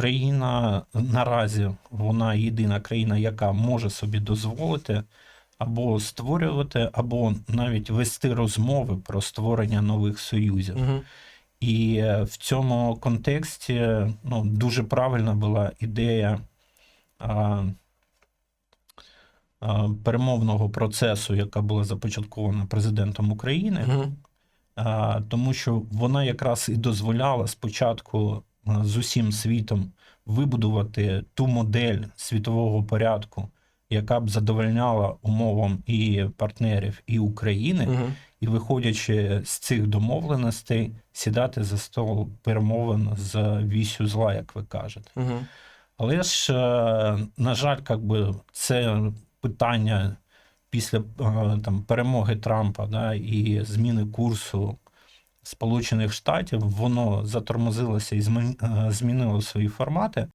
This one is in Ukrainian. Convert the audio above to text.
Україна наразі вона єдина країна, яка може собі дозволити або створювати, або навіть вести розмови про створення нових союзів. Угу. І е, в цьому контексті ну, дуже правильна була ідея а, а, перемовного процесу, яка була започаткована президентом України, Угу. а, тому що вона якраз і дозволяла спочатку з усім світом вибудувати ту модель світового порядку, яка б задовольняла умовам і партнерів, і України, Угу. і виходячи з цих домовленостей, сідати за стол перемовин з вісю зла, як ви кажете. Угу. Але ж, е, на жаль, как би, це питання після е, там, перемоги Трампа да, і зміни курсу Сполучених Штатів, воно затормозилося і е, змінило свої формати.